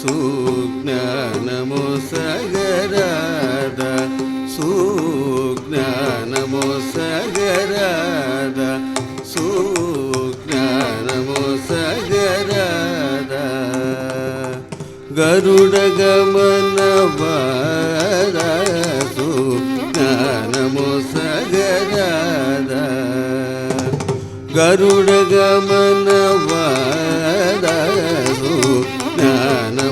సుజ్ఞానము సగరాద సుజ్ఞానము సగరాద సుజ్ఞానము సగరాద గరుడ గమన సుజ్ఞానము సగరాద గరుడ గమన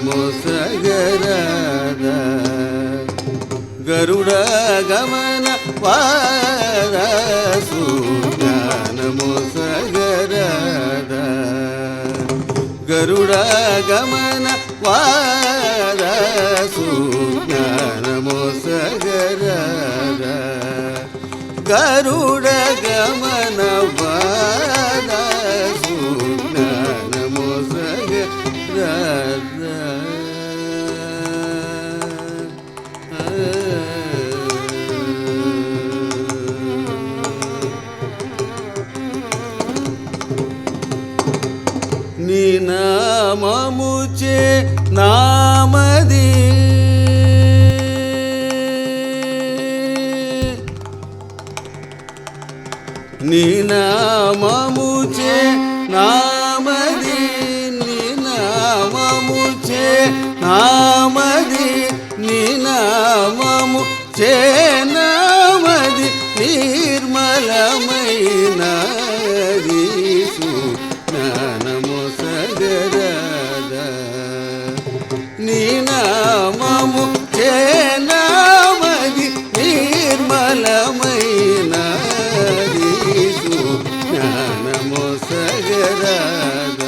వాదసు జ్ఞానము సగరాద గరుడ గమన వాదసు జ్ఞానము సగరాద గరుడ గమన వాదసు జ్ఞానము సగరాద నీ నామది. నీ నామది. నీ నామది. నీ చే నామది. నీ నీ నామము చే నామది నిర్మలమైన జ్ఞానము సగరాద.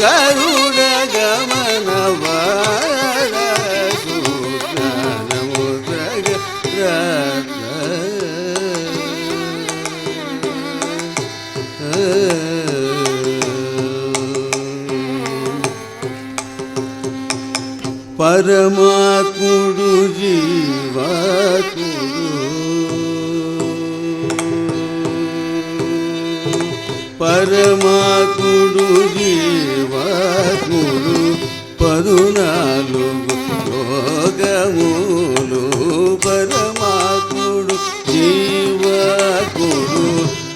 గరుడ గమన వారసు జ్ఞానము సగరాద. పరమాత్ముడు జీవాత్ముడు. పరమాత్ముడు జీవాత్ముడు పదునాలుగు లోకములు పరమాత్ముడు జీవాత్ముడు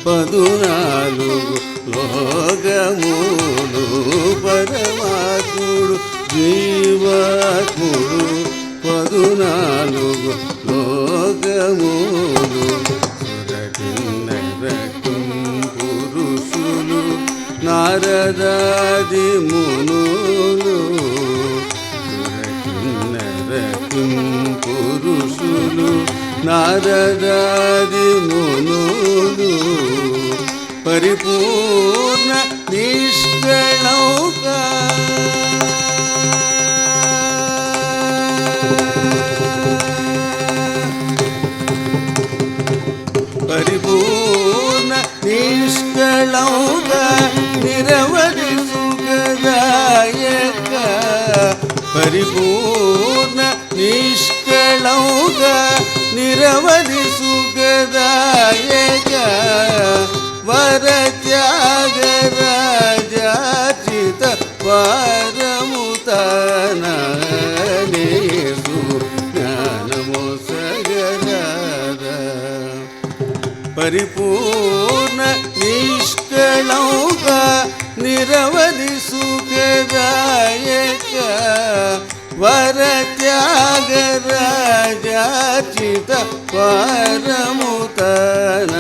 పదునాలుగు లోకములు పరమాత్ముడు జీవా నారదాది మునులు పురుషులు నారదాది మునులు పరిపూర్ణ నిష్కళౌకా పరిపూర్ణ నిష్కళౌక నిరవధి సుఖదాయక వర త్యాగరాజాచిత పరముతనేసు జ్ఞానము సగరాద పరిపూర్ణ నిష్కళౌక నిరవధి సుఖదాయక నాగరాజాచిత పరముతన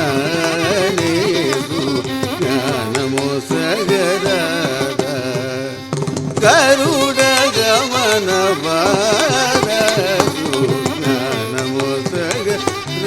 జ్ఞానము సగరద. గరుడ గమన జ్ఞానము సగరద.